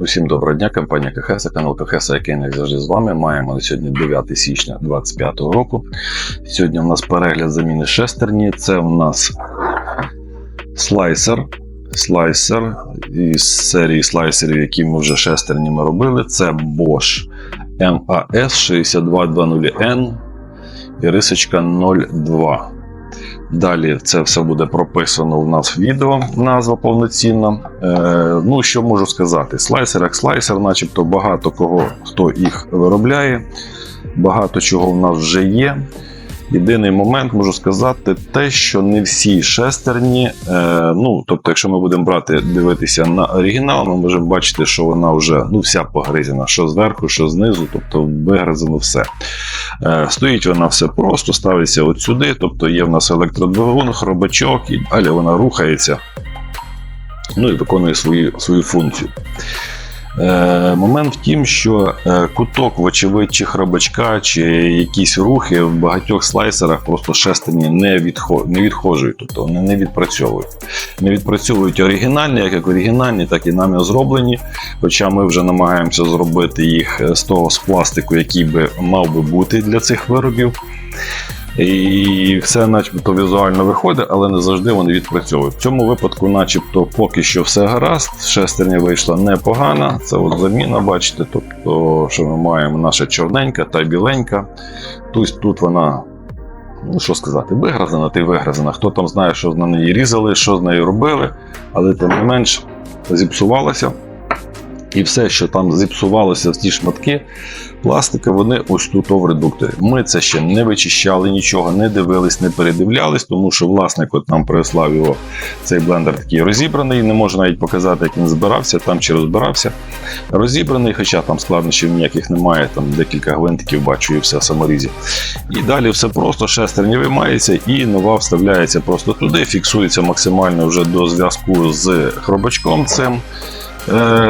Усім доброго дня, компанія КХС, канал КХС, який як завжди з вами. Маємо на сьогодні 9 січня 2025 року. Сьогодні у нас перегляд заміни шестерні. Це у нас слайсер. Слайсер із серії слайсерів, які ми вже шестерні ми робили. Це Bosch MAS 6220N і рисочка 02. Далі це все буде прописано у нас в відео, назва повноцінна. Е, ну, що можу сказати? Слайсер як слайсер, начебто багато кого хто їх виробляє, багато чого в нас вже є. Єдиний момент можу сказати, те, що не всі шестерні, е, ну тобто, якщо ми будемо брати, дивитися на оригінал, ми можемо бачити, що вона вже ну, вся погризена, що зверху, що знизу, тобто вигризено все. Е, стоїть вона все просто, ставиться от сюди, тобто є в нас електродвигун, хробачок, і далі вона рухається ну і виконує свою, свою функцію. Е, момент в тім, що е, куток, вочевидь, чи хробачка, чи якісь рухи в багатьох слайсерах просто шестерні не, не відхожують, тобто вони не відпрацьовують. Не відпрацьовують оригінальні, як, як оригінальні, так і нами зроблені. Хоча ми вже намагаємося зробити їх з того з пластику, який би мав би бути для цих виробів. І все, начебто, візуально виходить, але не завжди вони відпрацьовують. В цьому випадку, начебто, поки що все гаразд. Шестерня вийшла непогана. Це от заміна, бачите. Тобто, що ми маємо наша чорненька та біленька. Тут, тут вона. Ну, що сказати, вигразена, ти вигразена. Хто там знає, що на неї різали, що з нею робили, але тим не менш зіпсувалася. І все, що там зіпсувалося в ті шматки пластика, вони ось тут в редукторі. Ми це ще не вичищали, нічого не дивились, не передивлялись, тому що власник от нам прислав його цей блендер такий розібраний. Не можу навіть показати, як він збирався там чи розбирався. Розібраний, хоча там складнощів ніяких немає, там декілька гвинтиків бачу і все саморізі. І далі все просто шестерня виймається і нова вставляється просто туди, фіксується максимально вже до зв'язку з хробачком цим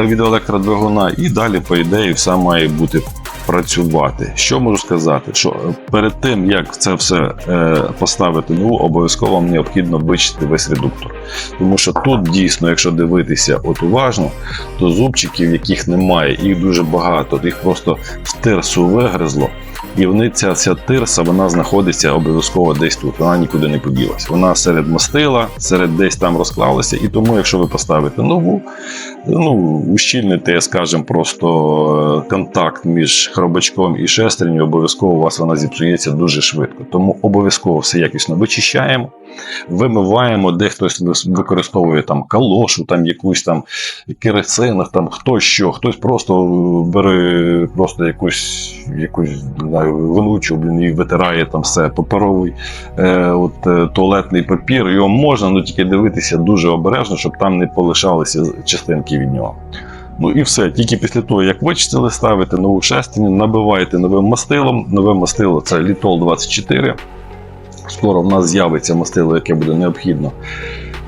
від електродвигуна, і далі, по ідеї, все має бути працювати. Що можу сказати? Що перед тим як це все е, поставити нову, обов'язково вам необхідно вичистити весь редуктор. Тому що тут дійсно, якщо дивитися от уважно, то зубчиків, яких немає, їх дуже багато, їх просто в тирсу вигризло. І вони ця, ця тирса вона знаходиться обов'язково десь тут. Вона нікуди не поділась. Вона серед мастила, серед десь там розклалася. І тому, якщо ви поставите нову, ну ущільнити, скажімо, просто е, контакт між хробачком і шестерню, обов'язково у вас вона зіпсується дуже швидко. Тому обов'язково все якісно вичищаємо, вимиваємо, де хтось використовує там калошу, там якусь там керосин, там хто що, хтось просто бере просто якусь якусь не знаю, блін, і витирає там все, паперовий е, от, е, туалетний папір. Його можна, але тільки дивитися дуже обережно, щоб там не полишалися частинки від нього. Ну і все. Тільки після того, як вичистили, ставите нову шестерню, набиваєте новим мастилом. Нове мастило це Літол 24. Скоро в нас з'явиться мастило, яке буде необхідно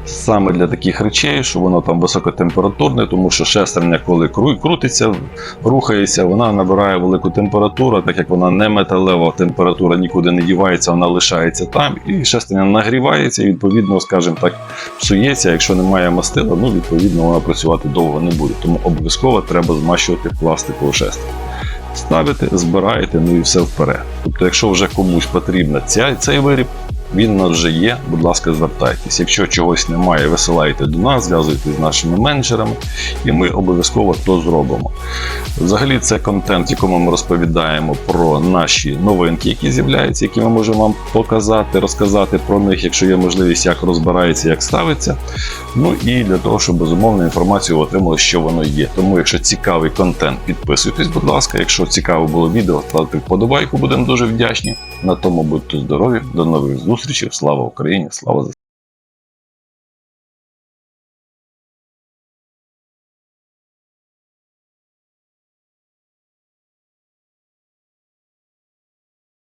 саме для таких речей, що воно там високотемпературне, тому що шестерня, коли крутиться, рухається, вона набирає велику температуру, так як вона не металева, температура нікуди не дівається, вона лишається там, і шестерня нагрівається, і відповідно, скажімо так, псується. Якщо немає мастила, ну відповідно вона працювати довго не буде. Тому обов'язково треба змащувати пластикову шестерню. Ставите, збираєте, ну і все вперед. Тобто, якщо вже комусь потрібна ця, цей виріб, він у нас вже є. Будь ласка, звертайтесь. Якщо чогось немає, висилайте до нас, зв'язуйтесь з нашими менеджерами, і ми обов'язково то зробимо. Взагалі, це контент, якому ми розповідаємо про наші новинки, які з'являються, які ми можемо вам показати, розказати про них, якщо є можливість, як розбирається, як ставиться. Ну і для того, щоб безумовно інформацію отримали, що воно є. Тому, якщо цікавий контент, підписуйтесь, будь ласка. Якщо цікаве було відео, ставте вподобайку, будемо дуже вдячні. На тому будьте здорові, до нових зустрічей. Слава Україні! Слава ЗСУ!